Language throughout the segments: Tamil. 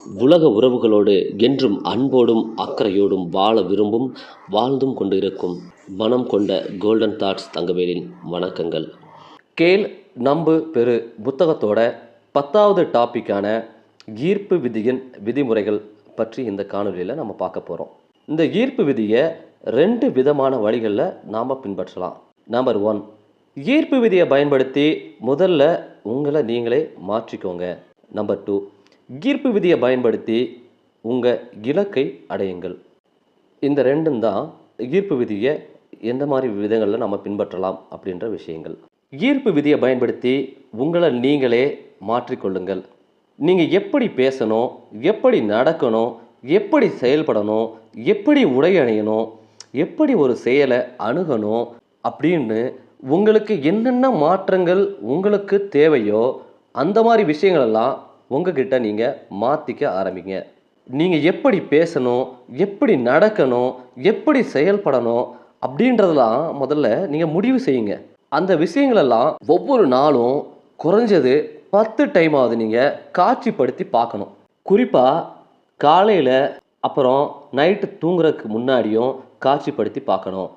உலக உறவுகளோடு என்றும் அன்போடும் அக்கறையோடும் வாழ விரும்பும் வாழ்ந்தும் கொண்டிருக்கும் மனம் கொண்ட கோல்டன் தாட்ஸ் தங்கவேலின் வணக்கங்கள். கேள் நம்பு பெரு புத்தகத்தோட பத்தாவது டாப்பிக்கான ஈர்ப்பு விதியின் விதிமுறைகள் பற்றி இந்த காணொலியில் நம்ம பார்க்க போகிறோம் இந்த ஈர்ப்பு விதியை ரெண்டு விதமான வழிகளில் நாம் பின்பற்றலாம். நம்பர் ஒன் ஈர்ப்பு விதியை பயன்படுத்தி முதல்ல உங்களை நீங்களே மாற்றிக்கோங்க. நம்பர் டூ ஈர்ப்பு விதியை பயன்படுத்தி உங்கள் இலக்கை அடையுங்கள். இந்த ரெண்டும் தான் ஈர்ப்பு விதியை எந்த மாதிரி விதங்களில் நம்ம பின்பற்றலாம் அப்படின்ற விஷயங்கள். ஈர்ப்பு விதியை பயன்படுத்தி உங்களை நீங்களே மாற்றிக்கொள்ளுங்கள். நீங்கள் எப்படி பேசணும் எப்படி நடக்கணும் எப்படி செயல்படணும் எப்படி உடை அணியணும் எப்படி ஒரு செயலை அணுகணும் அப்படின்னு உங்களுக்கு என்னென்ன மாற்றங்கள் உங்களுக்கு தேவையோ அந்த மாதிரி விஷயங்களெல்லாம் உங்ககிட்ட நீங்கள் மாற்றிக்க ஆரம்பிங்க. நீங்கள் எப்படி பேசணும் எப்படி நடக்கணும் எப்படி செயல்படணும் அப்படின்றதெல்லாம் முதல்ல நீங்கள் முடிவு செய்யுங்க. அந்த விஷயங்களெல்லாம் ஒவ்வொரு நாளும் குறைஞ்சது பத்து டைம் நீங்கள் காட்சிப்படுத்தி பார்க்கணும். குறிப்பாக காலையில் அப்புறம் நைட்டு தூங்குறதுக்கு முன்னாடியும் காட்சிப்படுத்தி பார்க்கணும்.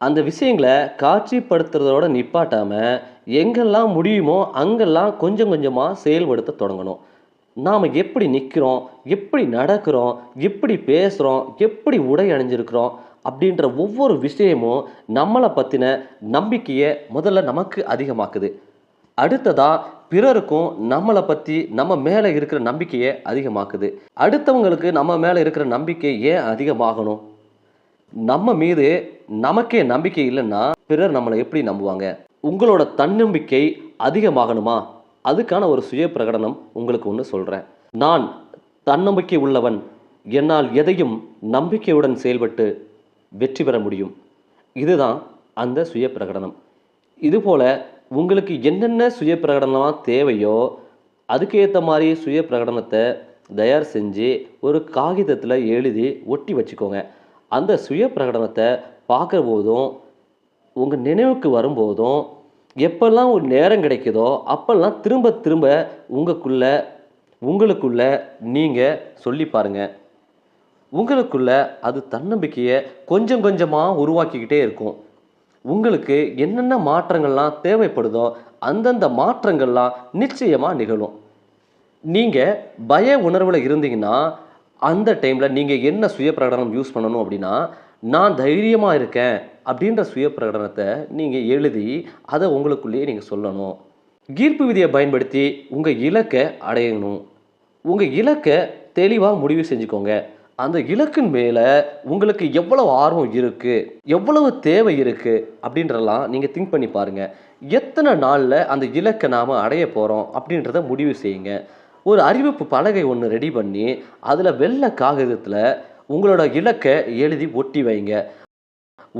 அந்த விஷயங்களை காட்சிப்படுத்துறதோட நிப்பாட்டாமல் எங்கெல்லாம் முடியுமோ அங்கெல்லாம் கொஞ்சம் கொஞ்சமாக செயல்படுத்த தொடங்கணும். நாம் எப்படி நிற்கிறோம் எப்படி நடக்கிறோம் எப்படி பேசுகிறோம் எப்படி உடை அணிஞ்சிருக்கிறோம் அப்படின்ற ஒவ்வொரு விஷயமும் நம்மளை பற்றின நம்பிக்கையை முதல்ல நமக்கு அதிகமாக்குது. அடுத்ததாக பிறருக்கும் நம்மளை பற்றி நம்ம மேலே இருக்கிற நம்பிக்கையை அதிகமாக்குது. அடுத்தவங்களுக்கு நம்ம மேலே இருக்கிற நம்பிக்கை ஏன் அதிகமாகணும்? நம்ம மீது நமக்கே நம்பிக்கை இல்லைன்னா பிறர் நம்மளை எப்படி நம்புவாங்க? உங்களோட தன்னம்பிக்கை அதிகமாகணுமா? அதுக்கான ஒரு சுய பிரகடனம் உங்களுக்கு ஒன்று சொல்கிறேன் நான் தன்னம்பிக்கை உள்ளவன் என்னால் எதையும் நம்பிக்கையுடன் செயல்பட்டு வெற்றி பெற முடியும். இதுதான் அந்த சுய பிரகடனம் இதுபோல் உங்களுக்கு என்னென்ன சுய பிரகடனமாக தேவையோ அதுக்கேற்ற மாதிரி சுய பிரகடனத்தை தயார் செஞ்சு ஒரு காகிதத்தில் எழுதி ஒட்டி வச்சுக்கோங்க. அந்த சுய பிரகடனத்தை பார்க்குற போதும் உங்கள் நினைவுக்கு வரும்போதும் எப்பெல்லாம் ஒரு நேரம் கிடைக்குதோ அப்பெல்லாம் திரும்ப திரும்ப உங்களுக்குள்ள உங்களுக்குள்ள நீங்கள் சொல்லி பாருங்கள் உங்களுக்குள்ள அது தன்னம்பிக்கையை கொஞ்சம் கொஞ்சமாக உருவாக்கிக்கிட்டே இருக்கும். உங்களுக்கு என்னென்ன மாற்றங்கள்லாம் தேவைப்படுதோ அந்தந்த மாற்றங்கள்லாம் நிச்சயமாக நிகழும். நீங்கள் பய உணர்வில் இருந்தீங்கன்னா அந்த டைமில் நீங்கள் என்ன சுய பிரகடனம் யூஸ் பண்ணணும் அப்படின்னா நான் தைரியமாக இருக்கேன் அப்படின்ற சுய பிரகடனத்தை நீங்கள் எழுதி அதை உங்களுக்குள்ளேயே நீங்கள் சொல்லணும். ஈர்ப்பு விதியை பயன்படுத்தி உங்கள் இலக்கை அடையணும். உங்கள் இலக்கை தெளிவாக முடிவு செஞ்சுக்கோங்க. அந்த இலக்கின் மேலே உங்களுக்கு எவ்வளவு ஆர்வம் இருக்குது எவ்வளவு தேவை இருக்குது அப்படின்றலாம் நீங்கள் திங்க் பண்ணி பாருங்கள் எத்தனை நாளில் அந்த இலக்கை நாம் அடைய போகிறோம் அப்படின்றத முடிவு செய்யுங்க. ஒரு அறிவிப்பு பலகை ஒன்று ரெடி பண்ணி அதில் வெள்ளை காகிதத்தில் உங்களோட இலக்கை எழுதி ஒட்டி வைங்க.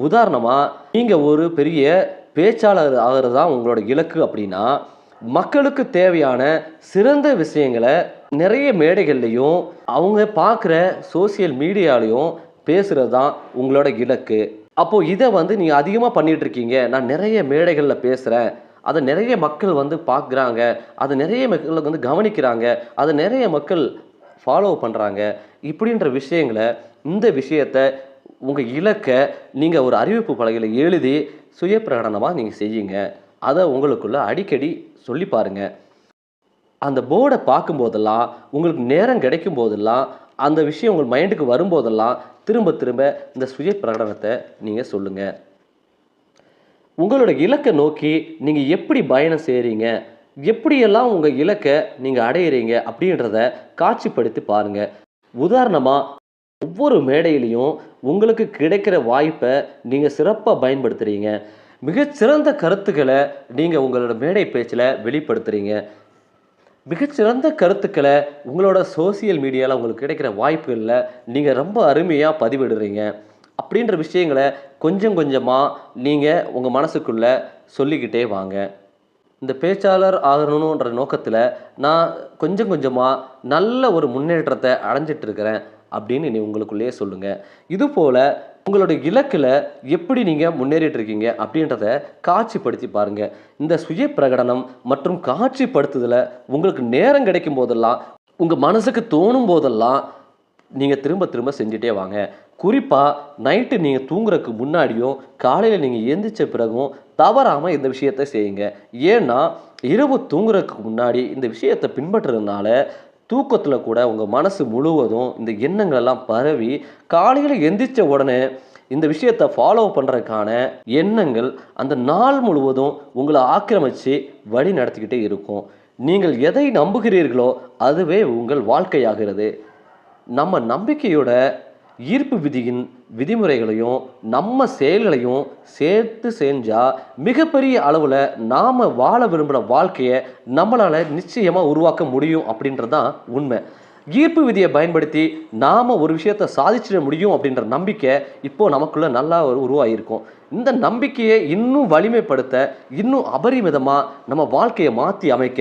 உதாரணமாக நீங்கள் ஒரு பெரிய பேச்சாளர் ஆகிறது தான் உங்களோட இலக்கு அப்படின்னா மக்களுக்கு தேவையான சிறந்த விஷயங்களை நிறைய மேடைகள்லையும் அவங்க பார்க்குற சோசியல் மீடியாலையும் பேசுகிறது தான் உங்களோட இலக்கு. அப்போது இதை வந்து நீங்கள் அதிகமாக பண்ணிகிட்ருக்கீங்க நான் நிறைய மேடைகளில் பேசுகிறேன் அதை நிறைய மக்கள் வந்து பார்க்குறாங்க. அதை நிறைய மக்கள் வந்து கவனிக்கிறாங்க. அதை நிறைய மக்கள் ஃபாலோ பண்ணுறாங்க இப்படின்ற விஷயங்களை இந்த விஷயத்தை உங்கள் இலக்கை நீங்கள் ஒரு அறிவிப்பு பலகையில் எழுதி சுய பிரகடனமாக நீங்கள் செய்யுங்க. அதை உங்களுக்குள்ளே அடிக்கடி சொல்லி பாருங்கள் அந்த போர்டை பார்க்கும்போதெல்லாம் உங்களுக்கு நேரம் கிடைக்கும் போதெல்லாம் அந்த விஷயம் உங்கள் மைண்டுக்கு வரும்போதெல்லாம் திரும்ப திரும்ப இந்த சுய பிரகடனத்தை நீங்கள் சொல்லுங்கள் உங்களோட இலக்கை நோக்கி நீங்கள் எப்படி பயணம் செய்கிறீங்க எப்படியெல்லாம் உங்கள் இலக்கை நீங்கள் அடையிறீங்க அப்படின்றத காட்சிப்படுத்தி பாருங்கள் உதாரணமாக ஒவ்வொரு மேடையிலையும் உங்களுக்கு கிடைக்கிற வாய்ப்பை நீங்கள் சிறப்பாக பயன்படுத்துகிறீங்க மிகச்சிறந்த கருத்துக்களை நீங்கள் உங்களோட மேடை பேச்சில் வெளிப்படுத்துகிறீங்க மிகச்சிறந்த கருத்துக்களை உங்களோட சோசியல் மீடியாவில் உங்களுக்கு கிடைக்கிற வாய்ப்புகளில் நீங்கள் ரொம்ப அருமையாக பதிவிடுறீங்க. அப்படின்ற விஷயங்களை கொஞ்சம் கொஞ்சமாக நீங்கள் உங்கள் மனசுக்குள்ளே சொல்லிக்கிட்டே வாங்க. இந்த பேச்சாளர் ஆகணுன்ற நோக்கத்தில் நான் கொஞ்சம் கொஞ்சமாக நல்ல ஒரு முன்னேற்றத்தை அடைஞ்சிட்ருக்கிறேன் அப்படின்னு நீ உங்களுக்குள்ளேயே சொல்லுங்கள் இதுபோல் உங்களோட இலக்கில் எப்படி நீங்கள் முன்னேறிட்டு இருக்கீங்க அப்படின்றத காட்சிப்படுத்தி பாருங்கள் இந்த சுய பிரகடனம் மற்றும் காட்சிப்படுத்துதலை உங்களுக்கு நேரம் கிடைக்கும் போதெல்லாம் உங்கள் மனசுக்கு தோணும் போதெல்லாம் நீங்கள் திரும்ப திரும்ப செஞ்சுட்டே வாங்க. குறிப்பாக நைட்டு நீங்கள் தூங்குறதுக்கு முன்னாடியும் காலையில் நீங்கள் எந்திரிச்ச பிறகும் தவறாமல் இந்த விஷயத்தை செய்யுங்க. ஏன்னா இரவு தூங்குறதுக்கு முன்னாடி இந்த விஷயத்தை பின்பற்றுறதுனால தூக்கத்தில் கூட உங்கள் மனசு முழுவதும் இந்த எண்ணங்களெல்லாம் பரவி காலையில் எந்திரிச்ச உடனே இந்த விஷயத்தை ஃபாலோ பண்ணுறதுக்கான எண்ணங்கள் அந்த நாள் முழுவதும் உங்களை ஆக்கிரமித்து வழி நடத்திக்கிட்டே இருக்கும். நீங்கள் எதை நம்புகிறீர்களோ அதுவே உங்கள் வாழ்க்கையாகிறது. நம்ம நம்பிக்கையோட ஈர்ப்பு விதியின் விதிமுறைகளையும் நம்ம செயல்களையும் சேர்த்து செஞ்சால் மிகப்பெரிய அளவில் நாம் வாழ விரும்புகிற வாழ்க்கையை நம்மளால் நிச்சயமாக உருவாக்க முடியும் அப்படின்றது தான் உண்மை. ஈர்ப்பு விதியை பயன்படுத்தி நாம் ஒரு விஷயத்தை சாதிச்சிட முடியும் அப்படின்ற நம்பிக்கை இப்போது நமக்குள்ளே நல்லா ஒரு உருவாகியிருக்கும் இந்த நம்பிக்கையை இன்னும் வலிமைப்படுத்த இன்னும் அபரிமிதமாக நம்ம வாழ்க்கையை மாற்றி அமைக்க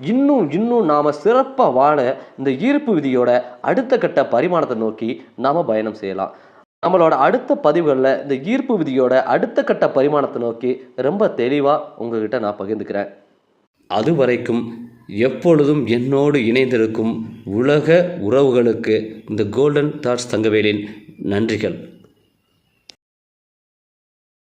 இன்னும் இன்னும் நாம் சிறப்பாக வாழ இந்த ஈர்ப்பு விதியோட அடுத்த கட்ட பரிமாணத்தை நோக்கி நாம் பயணம் செய்யலாம். நம்மளோட அடுத்த பதிவுகளில் இந்த ஈர்ப்பு விதியோட அடுத்த கட்ட பரிமாணத்தை நோக்கி ரொம்ப தெளிவாக உங்ககிட்ட நான் பகிர்ந்துக்கிறேன். அது வரைக்கும் எப்பொழுதும் என்னோடு இணைந்திருக்கும் உலக உறவுகளுக்கு இந்த கோல்டன் தாட்ஸ் தங்கவேலின் நன்றிகள்.